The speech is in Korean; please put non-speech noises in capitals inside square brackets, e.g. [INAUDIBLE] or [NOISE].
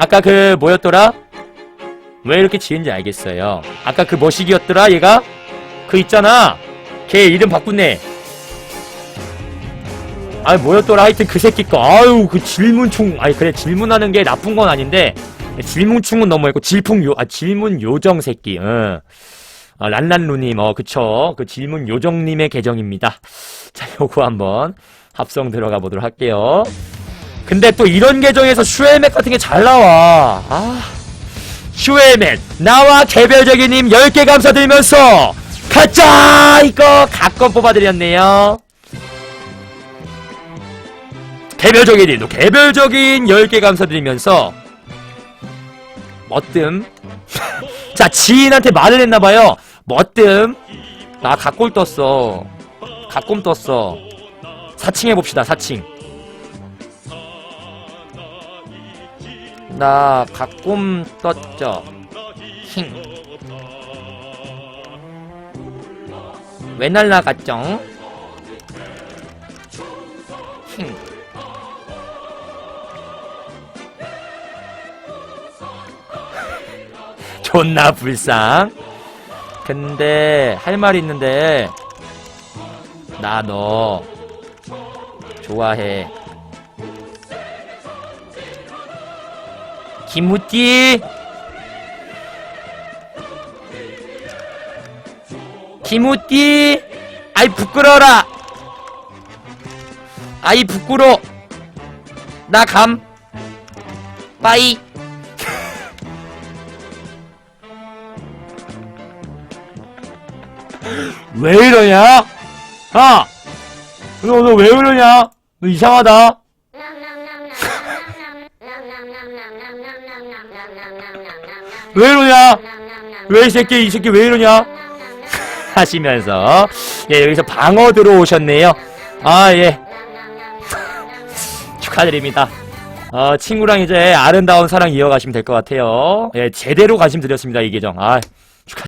아까 그 뭐였더라? 왜 이렇게 지은지 알겠어요. 아까 그 머시기였더라 얘가? 그 있잖아. 걔 이름 바꾸네. 아 뭐였더라 하여튼 그 새끼 거 아유 그 질문충 아니 그래 질문하는 게 나쁜 건 아닌데 질문충은 너무했고 질풍요 아 질문 요정 새끼 응. 아, 란란루님 어 그쵸 그 질문 요정님의 계정입니다 자 요거 한번 합성 들어가 보도록 할게요 근데 또 이런 계정에서 슈엘맥 같은 게 잘 나와. 아. 슈엘맥 나와 개별적인 님 10개 감사드리면서 가짜! 이거 각건 뽑아드렸네요. 개별적인 일도 개별적인 10개 감사드리면서 멋뜸 [LAUGHS] 자 지인한테 말을 했나봐요. 멋뜸 나 각골 떴어. 각곰 떴어. 사칭 해봅시다 사칭 나 각곰 떴죠 힝 왜 날라갔죠? 힝 [LAUGHS] 존나 불쌍. 근데 할 말이 있는데 나 너 좋아해. 김우띠 김우띠 아이 부끄러라 아이 부끄러 나감 빠이 [LAUGHS] 왜 이러냐? 아! 너, 너 왜 이러냐? 너 이상하다. 왜 이러냐? 왜 이 새끼, 이 새끼 왜 이러냐? [LAUGHS] 하시면서, 예, 여기서 방어 들어오셨네요. 아, 예. [LAUGHS] 축하드립니다. 어, 친구랑 이제 아름다운 사랑 이어가시면 될 것 같아요. 예, 제대로 관심 드렸습니다, 이 계정. 아,